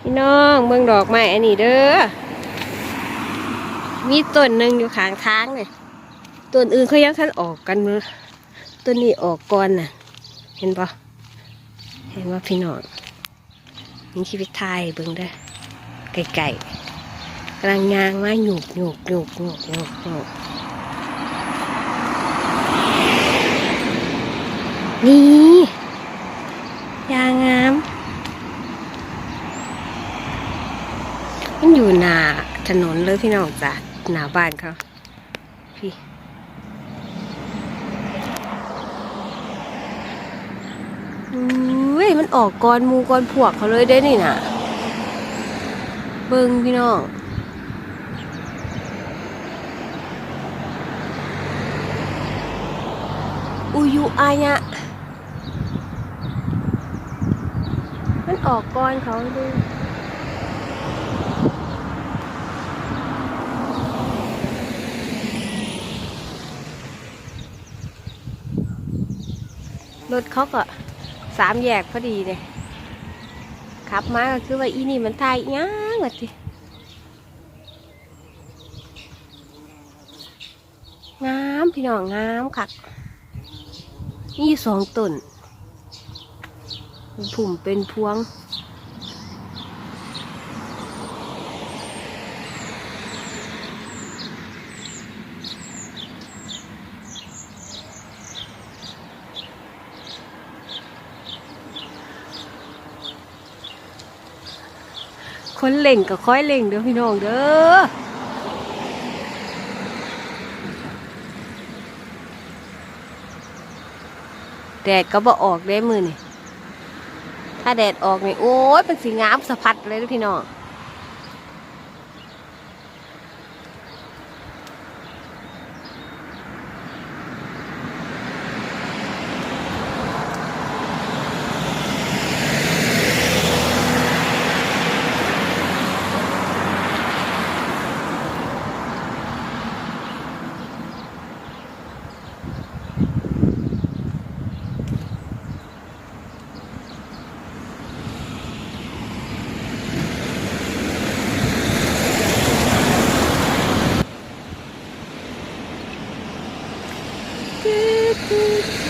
พี่น้องเมืองดอกไม้อันนี้เด้อ มีต้นหนึ่งอยู่ข้างทางเลยต้นอื่นเขายังทันออกกันมือต้นนี้ออกก่อนน่ะ เห็นปะเห็นว่าพี่น้องมีชีวิตไทยเบิ่งเด้อไก่ๆกำลังยางมาหยุกหยุกหยุกหยุกหยุกหยุกนี่ยางงา มันอยู่หน้าถนนเลยพี่น้องจ้ะหน้าบ้านเขาพี่อุ้ยมันออกก่อนมูก่อนพวกเขาเลยได้นี่น่ะ เบิ่งพี่น้องอุยุอายะ มันออกก่อนเขาเลย รถเขาก็สามแยกพอดีเลยขับมาก็คือว่าอีนี่มันทายอีหยังวะทีงามพี่น้องงามค่ะนี่สองต้นผุ่มเป็นพวง คนเล่งก็ค่อยเล่งเด้อพี่น้องเด้อแดดก็บ่ออกได้มือนี่ถ้าแดดออกนี่โอ้ยเป็นสีงามสะพัดเลยด้อพี่น้อง Boop.